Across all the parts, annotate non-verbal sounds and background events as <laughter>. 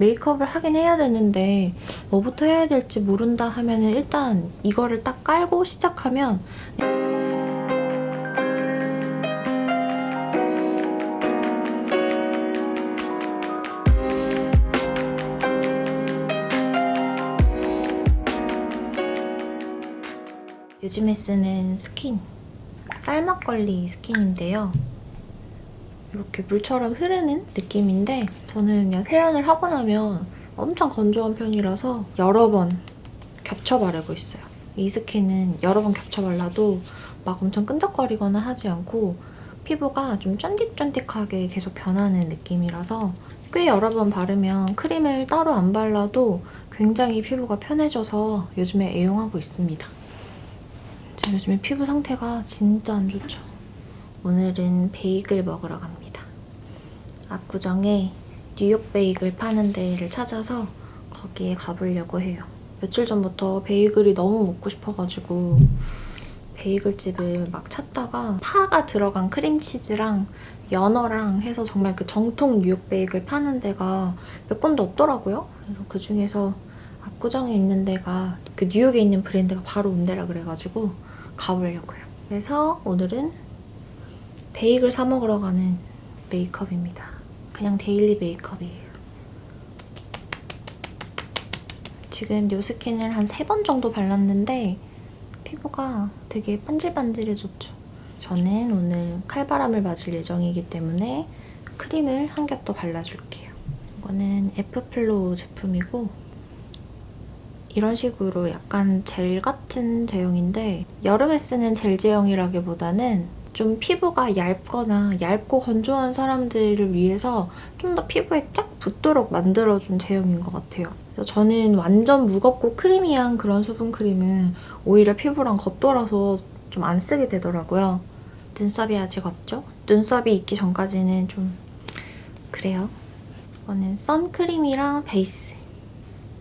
메이크업을 하긴 해야 되는데 뭐부터 해야 될지 모른다 하면 은 일단 이거를 딱 깔고 시작하면 요즘에 쓰는 스킨 쌀막걸리 스킨인데요. 이렇게 물처럼 흐르는 느낌인데 저는 그냥 세안을 하고 나면 엄청 건조한 편이라서 여러 번 겹쳐 바르고 있어요. 이 스킨은 여러 번 겹쳐 발라도 막 엄청 끈적거리거나 하지 않고 피부가 좀 쫀득쫀득하게 계속 변하는 느낌이라서 꽤 여러 번 바르면 크림을 따로 안 발라도 굉장히 피부가 편해져서 요즘에 애용하고 있습니다. 제 요즘에 피부 상태가 진짜 안 좋죠. 오늘은 베이글 먹으러 갑니다. 압구정에 뉴욕 베이글 파는 데를 찾아서 거기에 가보려고 해요. 며칠 전부터 베이글이 너무 먹고 싶어가지고 베이글 집을 막 찾다가 파가 들어간 크림치즈랑 연어랑 해서 정말 그 정통 뉴욕 베이글 파는 데가 몇 군데 없더라고요. 그래서 그 중에서 압구정에 있는 데가 그 뉴욕에 있는 브랜드가 바로 온 데라 그래가지고 가보려고요. 그래서 오늘은 베이글 사 먹으러 가는 메이크업입니다. 그냥 데일리 메이크업이에요. 지금 요 스킨을 한 세 번 정도 발랐는데 피부가 되게 반질반질해졌죠. 저는 오늘 칼바람을 맞을 예정이기 때문에 크림을 한 겹 더 발라줄게요. 이거는 에프플로우 제품이고 이런 식으로 약간 젤 같은 제형인데 여름에 쓰는 젤 제형이라기보다는 좀 피부가 얇거나 얇고 건조한 사람들을 위해서 좀 더 피부에 쫙 붙도록 만들어준 제형인 것 같아요. 저는 완전 무겁고 크리미한 그런 수분 크림은 오히려 피부랑 겉돌아서 좀 안 쓰게 되더라고요. 눈썹이 아직 없죠? 눈썹이 있기 전까지는 좀 그래요. 이거는 선크림이랑 베이스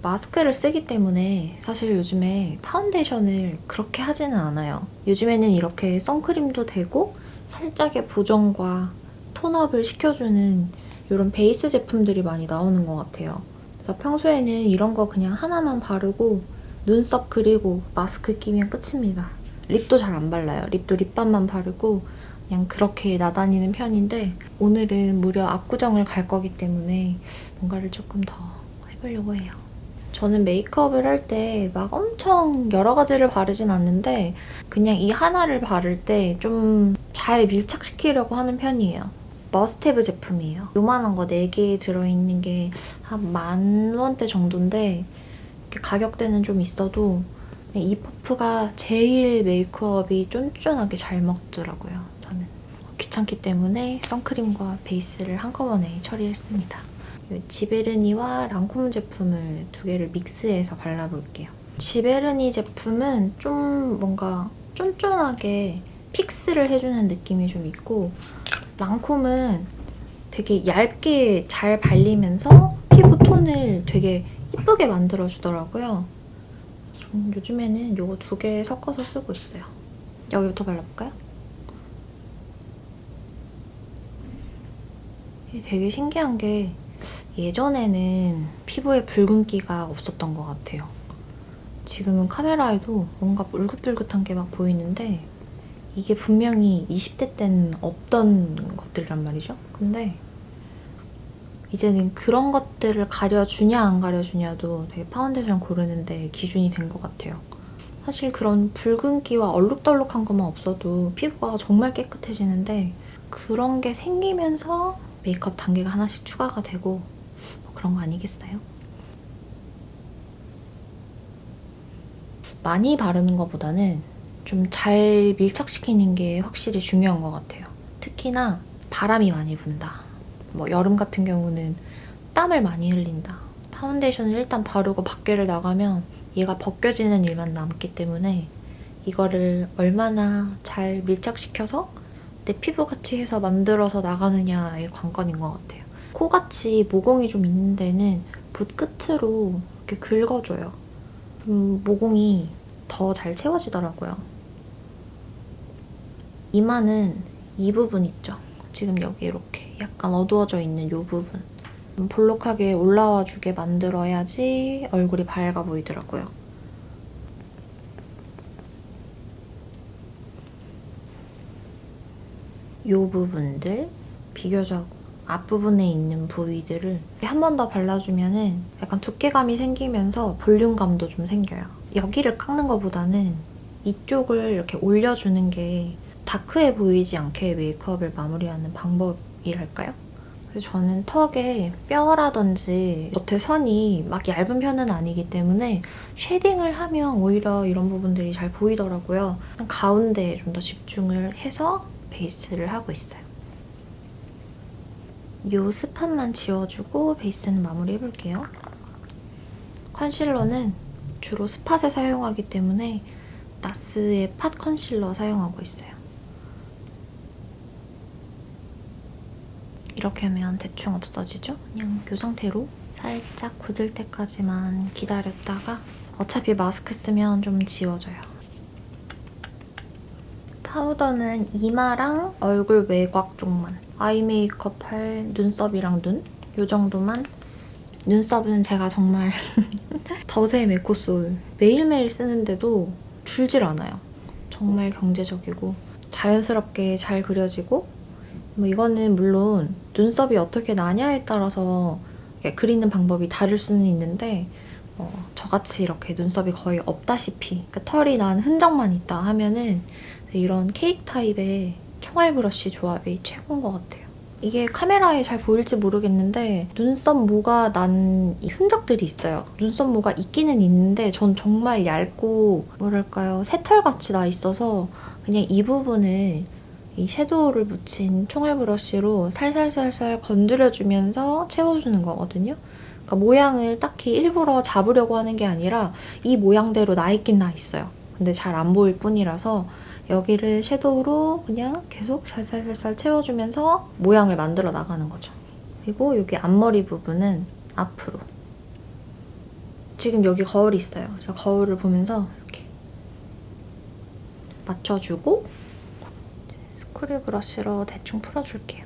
마스크를 쓰기 때문에 사실 요즘에 파운데이션을 그렇게 하지는 않아요. 요즘에는 이렇게 선크림도 되고 살짝의 보정과 톤업을 시켜주는 이런 베이스 제품들이 많이 나오는 것 같아요. 그래서 평소에는 이런 거 그냥 하나만 바르고 눈썹 그리고 마스크 끼면 끝입니다. 립도 잘 안 발라요. 립도 립밤만 바르고 그냥 그렇게 나다니는 편인데 오늘은 무려 압구정을 갈 거기 때문에 뭔가를 조금 더 해보려고 해요. 저는 메이크업을 할 때 막 엄청 여러 가지를 바르진 않는데 그냥 이 하나를 바를 때 좀 잘 밀착시키려고 하는 편이에요. 머스테브 제품이에요. 요만한 거 4개 들어있는 게 한 만 원대 정도인데 가격대는 좀 있어도 이 퍼프가 제일 메이크업이 쫀쫀하게 잘 먹더라고요. 저는 귀찮기 때문에 선크림과 베이스를 한꺼번에 처리했습니다. 이 지베르니와 랑콤 제품을 두 개를 믹스해서 발라볼게요. 지베르니 제품은 좀 뭔가 쫀쫀하게 픽스를 해주는 느낌이 좀 있고 랑콤은 되게 얇게 잘 발리면서 피부 톤을 되게 이쁘게 만들어주더라고요. 요즘에는 이거 두 개 섞어서 쓰고 있어요. 여기부터 발라볼까요? 되게 신기한 게 예전에는 피부에 붉은기가 없었던 것 같아요. 지금은 카메라에도 뭔가 붉긋붉긋한 게 막 보이는데 이게 분명히 20대 때는 없던 것들이란 말이죠. 근데 이제는 그런 것들을 가려주냐 안 가려주냐도 되게 파운데이션 고르는데 기준이 된 것 같아요. 사실 그런 붉은기와 얼룩덜룩한 것만 없어도 피부가 정말 깨끗해지는데 그런 게 생기면서 메이크업 단계가 하나씩 추가가 되고 뭐 그런 거 아니겠어요? 많이 바르는 것보다는 좀 잘 밀착시키는 게 확실히 중요한 것 같아요. 특히나 바람이 많이 분다. 뭐 여름 같은 경우는 땀을 많이 흘린다. 파운데이션을 일단 바르고 밖에를 나가면 얘가 벗겨지는 일만 남기 때문에 이거를 얼마나 잘 밀착시켜서 내 피부같이 해서 만들어서 나가느냐의 관건인 것 같아요. 코같이 모공이 좀 있는 데는 붓 끝으로 이렇게 긁어줘요. 좀 모공이 더 잘 채워지더라고요. 이마는 이 부분 있죠? 지금 여기 이렇게 약간 어두워져 있는 이 부분. 좀 볼록하게 올라와 주게 만들어야지 얼굴이 밝아 보이더라고요. 이 부분들 비교적 앞부분에 있는 부위들을 한 번 더 발라주면은 약간 두께감이 생기면서 볼륨감도 좀 생겨요. 여기를 깎는 것보다는 이쪽을 이렇게 올려주는 게 다크해 보이지 않게 메이크업을 마무리하는 방법이랄까요? 그래서 저는 턱에 뼈라든지 겉에 선이 막 얇은 편은 아니기 때문에 쉐딩을 하면 오히려 이런 부분들이 잘 보이더라고요. 가운데에 좀 더 집중을 해서 베이스를 하고 있어요. 요 스팟만 지워주고 베이스는 마무리 해볼게요. 컨실러는 주로 스팟에 사용하기 때문에 나스의 팟 컨실러 사용하고 있어요. 이렇게 하면 대충 없어지죠? 그냥 이 상태로 살짝 굳을 때까지만 기다렸다가 어차피 마스크 쓰면 좀 지워져요. 파우더는 이마랑 얼굴 외곽 쪽만 아이 메이크업 할 눈썹이랑 눈? 이 정도만 눈썹은 제가 정말 <laughs> 더세 메코솔 매일매일 쓰는데도 줄질 않아요. 정말 경제적이고 자연스럽게 잘 그려지고 뭐 이거는 물론 눈썹이 어떻게 나냐에 따라서 그리는 방법이 다를 수는 있는데 어, 저같이 이렇게 눈썹이 거의 없다시피 그러니까 털이 난 흔적만 있다 하면은 이런 케이크 타입의 총알 브러쉬 조합이 최고인 것 같아요. 이게 카메라에 잘 보일지 모르겠는데 눈썹 모가 난이 흔적들이 있어요. 눈썹 모가 있기는 있는데 전 정말 얇고 뭐랄까요 새털같이 나 있어서 그냥 이 부분을 이 섀도우를 묻힌 총알 브러쉬로 살살살살 건드려주면서 채워주는 거거든요. 그러니까 모양을 딱히 일부러 잡으려고 하는 게 아니라 이 모양대로 나 있긴 나 있어요. 근데 잘 안 보일 뿐이라서 여기를 섀도우로 그냥 계속 살살살살 채워주면서 모양을 만들어 나가는 거죠. 그리고 여기 앞머리 부분은 앞으로. 지금 여기 거울이 있어요. 그래서 거울을 보면서 이렇게 맞춰주고 스크류 브러쉬로 대충 풀어줄게요.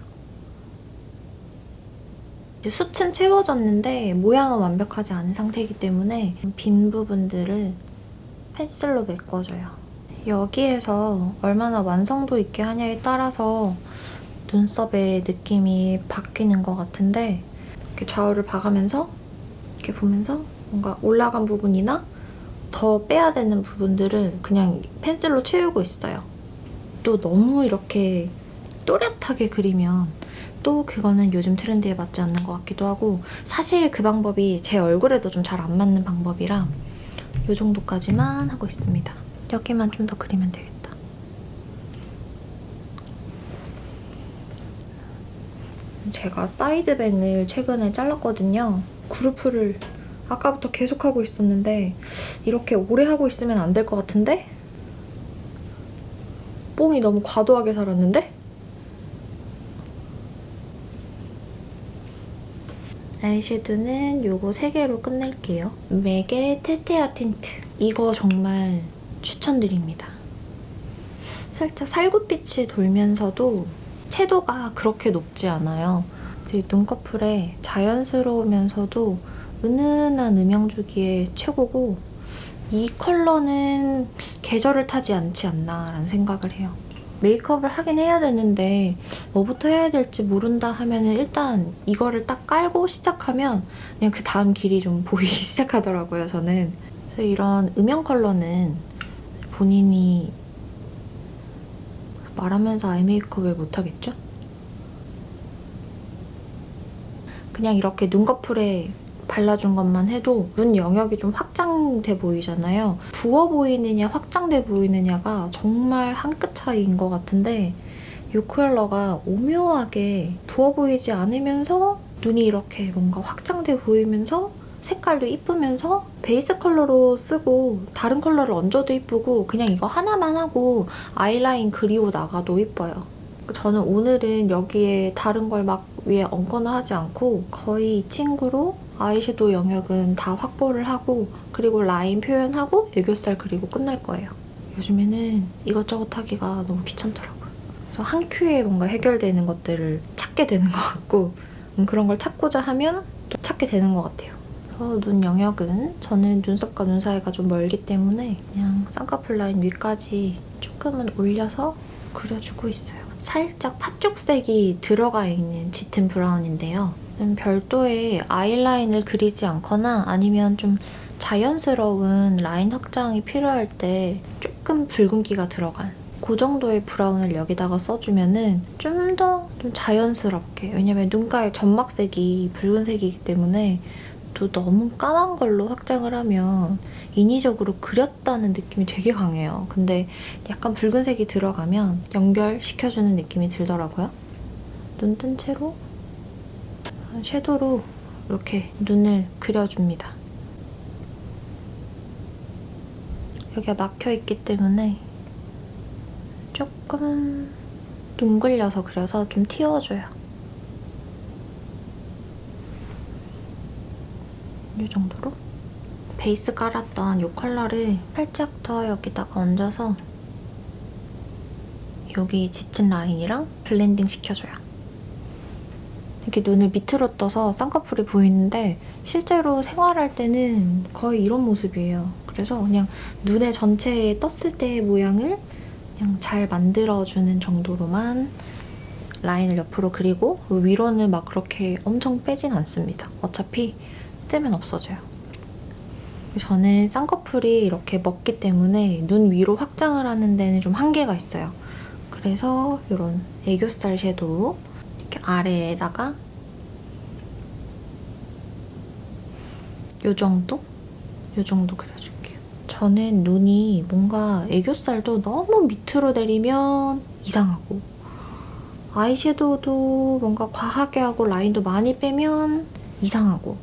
이제 숱은 채워졌는데 모양은 완벽하지 않은 상태이기 때문에 빈 부분들을 펜슬로 메꿔줘요. 여기에서 얼마나 완성도 있게 하냐에 따라서 눈썹의 느낌이 바뀌는 것 같은데 이렇게 좌우를 봐가면서 이렇게 보면서 뭔가 올라간 부분이나 더 빼야 되는 부분들을 그냥 펜슬로 채우고 있어요. 또 너무 이렇게 또렷하게 그리면 또 그거는 요즘 트렌드에 맞지 않는 것 같기도 하고 사실 그 방법이 제 얼굴에도 좀 잘 안 맞는 방법이라 이 정도까지만 하고 있습니다. 여기만 좀 더 그리면 되겠다. 제가 사이드뱅을 최근에 잘랐거든요. 그루프를 아까부터 계속 하고 있었는데 이렇게 오래 하고 있으면 안 될 것 같은데? 뽕이 너무 과도하게 살았는데? 아이섀도는 요거 3개로 끝낼게요. 맥의 테테아 틴트. 이거 정말 추천드립니다. 살짝 살구빛이 돌면서도 채도가 그렇게 높지 않아요. 눈꺼풀에 자연스러우면서도 은은한 음영 주기에 최고고 이 컬러는 계절을 타지 않지 않나라는 생각을 해요. 메이크업을 하긴 해야 되는데 뭐부터 해야 될지 모른다 하면 일단 이거를 딱 깔고 시작하면 그냥 그 다음 길이 좀 보이기 <laughs> 시작하더라고요, 저는. 그래서 이런 음영 컬러는 본인이 말하면서 아이 메이크업을 못하겠죠? 그냥 이렇게 눈꺼풀에 발라준 것만 해도 눈 영역이 좀 확장돼 보이잖아요. 부어 보이느냐 확장돼 보이느냐가 정말 한 끗 차이인 것 같은데 이 컬러가 오묘하게 부어 보이지 않으면서 눈이 이렇게 뭔가 확장돼 보이면서 색깔도 이쁘면서 베이스 컬러로 쓰고 다른 컬러를 얹어도 이쁘고 그냥 이거 하나만 하고 아이라인 그리고 나가도 이뻐요. 저는 오늘은 여기에 다른 걸 막 위에 얹거나 하지 않고 거의 이 친구로 아이섀도우 영역은 다 확보를 하고 그리고 라인 표현하고 애교살 그리고 끝날 거예요. 요즘에는 이것저것 하기가 너무 귀찮더라고요. 그래서 한 큐에 뭔가 해결되는 것들을 찾게 되는 것 같고 음, 그런 걸 찾고자 하면 또 찾게 되는 것 같아요. 그래서 눈 영역은 저는 눈썹과 눈 사이가 좀 멀기 때문에 그냥 쌍꺼풀 라인 위까지 조금은 올려서 그려주고 있어요. 살짝 팥죽색이 들어가 있는 짙은 브라운인데요. 좀 별도의 아이라인을 그리지 않거나 아니면 좀 자연스러운 라인 확장이 필요할 때 조금 붉은기가 들어간 그 정도의 브라운을 여기다가 써주면은 좀더좀 자연스럽게 왜냐면 눈가의 점막색이 붉은색이기 때문에 또 너무 까만 걸로 확장을 하면 인위적으로 그렸다는 느낌이 되게 강해요. 근데 약간 붉은색이 들어가면 연결시켜주는 느낌이 들더라고요. 눈 뜬 채로 섀도우로 이렇게 눈을 그려줍니다. 여기가 막혀있기 때문에 조금 둥글려서 그려서 좀 틔워줘요. 이 정도로 베이스 깔았던 이 컬러를 살짝 더 여기다가 얹어서 여기 짙은 라인이랑 블렌딩 시켜줘요. 이렇게 눈을 밑으로 떠서 쌍꺼풀이 보이는데 실제로 생활할 때는 거의 이런 모습이에요. 그래서 그냥 눈에 전체에 떴을 때의 모양을 그냥 잘 만들어주는 정도로만 라인을 옆으로 그리고 위로는 막 그렇게 엄청 빼진 않습니다. 어차피 뜨면 없어져요. 저는 쌍꺼풀이 이렇게 먹기 때문에 눈 위로 확장을 하는 데는 좀 한계가 있어요. 그래서 이런 애교살 섀도우 이렇게 아래에다가 요 정도? 요 정도 그려줄게요. 저는 눈이 뭔가 애교살도 너무 밑으로 내리면 이상하고 아이섀도우도 뭔가 과하게 하고 라인도 많이 빼면 이상하고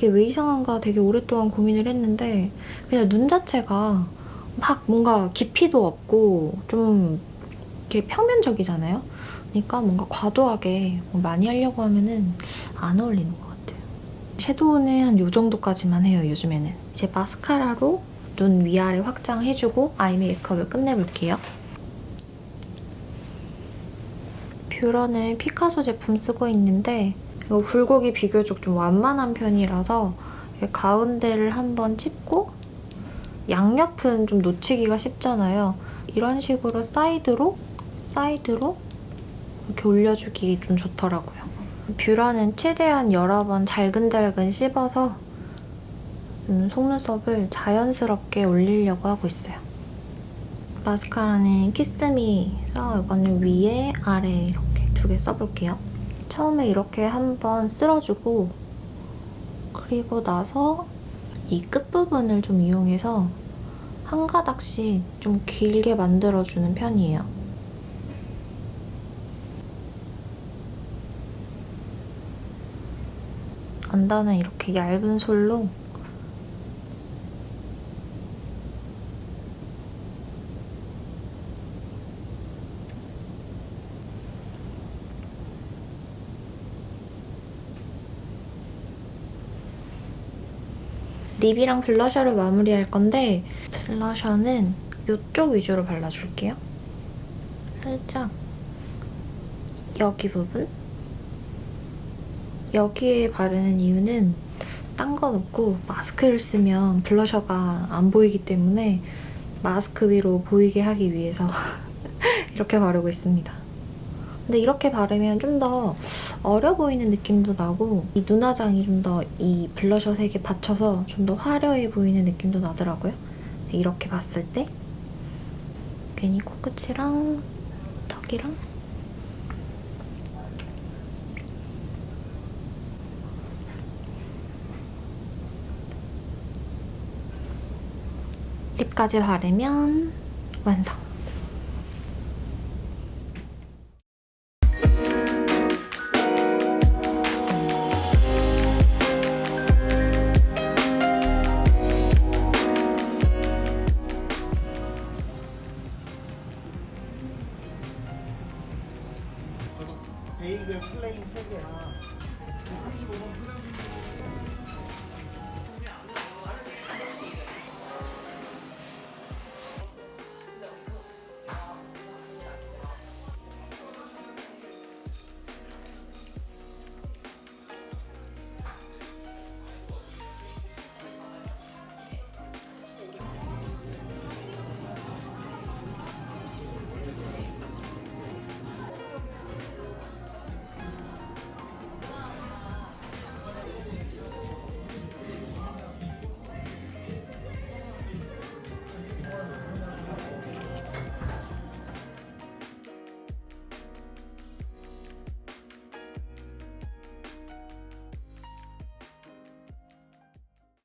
이게 왜 이상한가 되게 오랫동안 고민을 했는데 그냥 눈 자체가 막 뭔가 깊이도 없고 좀 이렇게 평면적이잖아요. 그러니까 뭔가 과도하게 뭐 많이 하려고 하면은 안 어울리는 것 같아요. 섀도우는 한 요 정도까지만 해요, 요즘에는. 이제 마스카라로 눈 위아래 확장해주고 아이 메이크업을 끝내볼게요. 뷰러는 피카소 제품 쓰고 있는데 굴곡이 비교적 좀 완만한 편이라서 가운데를 한번 찝고 양옆은 좀 놓치기가 쉽잖아요. 이런 식으로 사이드로 사이드로 이렇게 올려주기 좀 좋더라고요. 뷰러는 최대한 여러 번 잘근잘근 씹어서 음, 속눈썹을 자연스럽게 올리려고 하고 있어요. 마스카라는 키스미서 이거는 위에 아래 이렇게 두 개 써볼게요. 처음에 이렇게 한번 쓸어주고 그리고 나서 이 끝부분을 좀 이용해서 한 가닥씩 좀 길게 만들어주는 편이에요. 언더는 이렇게 얇은 솔로 립이랑 블러셔를 마무리할 건데 블러셔는 이쪽 위주로 발라줄게요. 살짝 여기 부분 여기에 바르는 이유는 딴 건 없고 마스크를 쓰면 블러셔가 안 보이기 때문에 마스크 위로 보이게 하기 위해서 <laughs> 이렇게 바르고 있습니다. 근데 이렇게 바르면 좀 더 어려 보이는 느낌도 나고 이 눈화장이 좀 더 이 블러셔 색에 받쳐서 좀 더 화려해 보이는 느낌도 나더라고요. 이렇게 봤을 때 괜히 코끝이랑 턱이랑 립까지 바르면 완성! 谢谢啊。